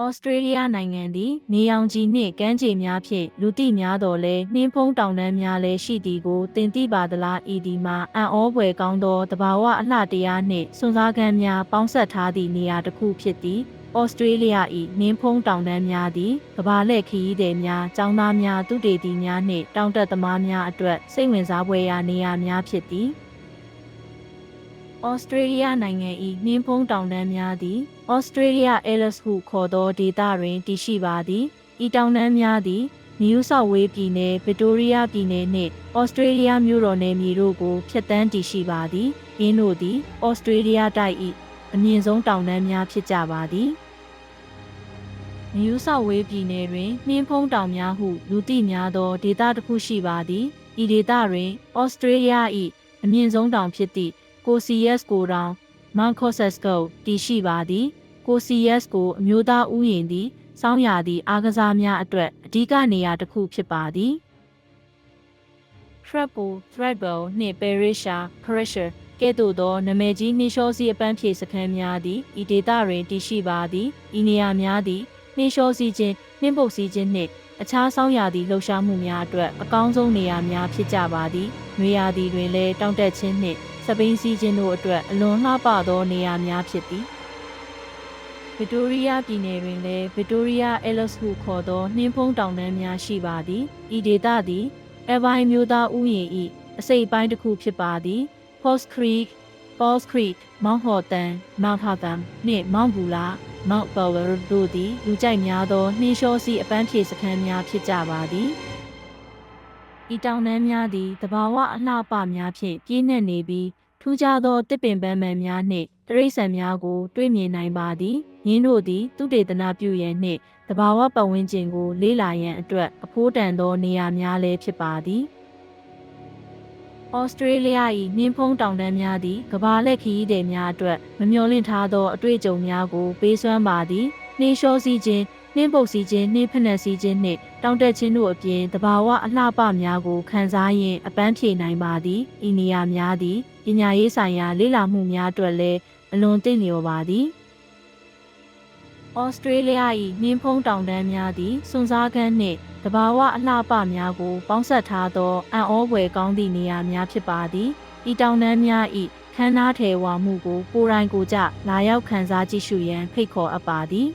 ဩစတြေးလျနိုင်ငံသည် နေရောင်ခြည်နှင့်ကမ်းခြေများဖြင့်လူသိများတော်လဲနှင်းဖုံးတောင်တန်းများလည်းရှိသည်ကိုတင်သိပါသလားဤဒီမှာအံ့ဩဖွယ်ကောင်းသောတဘာဝအလှတရားနှင့်စွန့်စားကမ်းများပေါင်းစပ်ထားသည့်နေရာတစ်ခုဖြစ်သည်ဩစတြေးလျ၏နင်းဖုံးတောင်တန်းများသည်ကဘာလက်ခရီးသည်များចောင်းသားများသူတေတီများနှင့်တောင်တက်သမားများအတွက်စိတ်ဝင်စားဖွယ်ရာနေရာများဖြစ်သည် ဩစတြေးလျနိုင်ငံ၏နှင်းဖုံးတောင်တန်းများသည်ဩစတြေးလျအဲလစ်ဟုခေါ်သောဒေသတွင်တည်ရှိပါသည်ဤတောင်တန်းများသည်နယူးဆောက်ဝေးပြည်နယ်ဗစ်တိုးရီးယားပြည်နယ်နှင့်ဩစတြေးလျမြို့တော်နယ်မြေတို့ကိုဖျက်ဆီးတည်ရှိပါသည်ယင်းတို့သည်ဩစတြေးလျတိုက်၏အမြင့်ဆုံးတောင်တန်းများဖြစ်ကြပါသည်နယူးဆောက်ဝေးပြည်နယ်တွင်နှင်းဖုံးတောင်များဟုလူသိများသောဒေသတစ်ခုရှိပါသည်ဤဒေသတွင်ဩစတြေးလျ၏အမြင့်ဆုံးတောင်ဖြစ်သည့် ကိုစီယက်စ်ကိုတောင်မန်ကော့ဆက်ကိုတည်ရှိပါသည်ကိုစီယက်စ်ကိုအမျိုးသားဥယျာဉ်သည်စောင်းရသည့်အားကစားများအတွက်အဓိကနေရာတစ်ခုဖြစ်ပါသည် Treble, Threadbow နှင့် Perisha, Pressure ကဲ့သို့သောနာမည်ကြီးနှင်းလျှောစီအပန်းဖြေစခန်းများသည်ဤဒေသတွင်တည်ရှိပါသည်ဤနေရာများသည်နှင်းလျှောစီခြင်းနှင်းပုတ်စီခြင်းနှင့်အခြားဆောင်းရာသီလှုပ်ရှားမှုများအတွက်အကောင်းဆုံးနေရာများဖြစ်ကြပါသည်။နွေရာသီတွင်လည်းတောင့်တက်ခြင်းနှင့် စပိန်စီးခြင်းတို့အတွက်အလွန်လှပသောနေရာများဖြစ်သည်။ဗစ်တိုးရီးယားပြည်နယ်တွင်လည်းဗစ်တိုးရီးယားအဲလစ်ဟုခေါ်သောနှင်းဖုံးတောင်တန်းများရှိပါသည်။ဤဒေသသည်အဘိုင်မျိုးသားဥယျာဉ်၏အစိပ်အပိုင်းတစ်ခုဖြစ်ပါသည်။ Falls Creek, Falls Creek, Mount Horton, Mount Hotham နှင့် Mount Bula, Mount Power တို့သည်လူကြိုက်များသောနှင်းလျှောစီအပန်းဖြေစခန်းများဖြစ်ကြပါသည်။ ဤတောင်တန်းများသည်တဘာဝအလှပများဖြင့်ပြည့်နှက်နေပြီးထူးခြားသောတစ်ပင်ပန်းမှန်များနှင့်တရိษံများကို တွေ့မြင်နိုင်ပါသည်။ယင်းတို့သည်သူတေသနာပြုရန်နှင့်တဘာဝပတ်ဝန်းကျင်ကို လေ့လာရန်အတွက်အဖိုးတန်သောနေရာများလည်းဖြစ်ပါသည်။ဩစတြေးလျ၏နှင်းဖုံးတောင်တန်းများသည်ကဘာလက်ခရီးသည်များအတွက်မမျှော်လင့်ထားသောအတွေ့အကြုံများကိုပေးစွမ်းပါသည်နှင်းလျှောစီးခြင်း နှင်းပုတ်စီးခြင်းနှင်းဖက်နှက်စီးခြင်းနှင့်တောင်တက်ခြင်းတို့အပြင်တဘာဝအလှပများကိုခံစားရင်းအပန်းဖြေနိုင်ပါသည်ဤနေရာများသည်ပညာရေးဆိုင်ရာလေ့လာမှုများအတွက်လည်းအလွန်တင့်လျော်ပါသည်ဩစတြေးလျ၏နှင်းဖုံးတောင်တန်းများသည်စွန်စားကမ်းနှင့်တဘာဝအလှပများကို ပေါင်းစပ်ထားသောအံ့ဩဖွယ်ကောင်းသည့်နေရာများဖြစ်ပါသည်ဤတောင်တန်းများ၏ခမ်းနားထေဝါမှုကိုကိုယ်တိုင်ကိုယ်ကျလာရောက်ခံစားကြည့်ရှုရန်ဖိတ်ခေါ်အပ်ပါသည်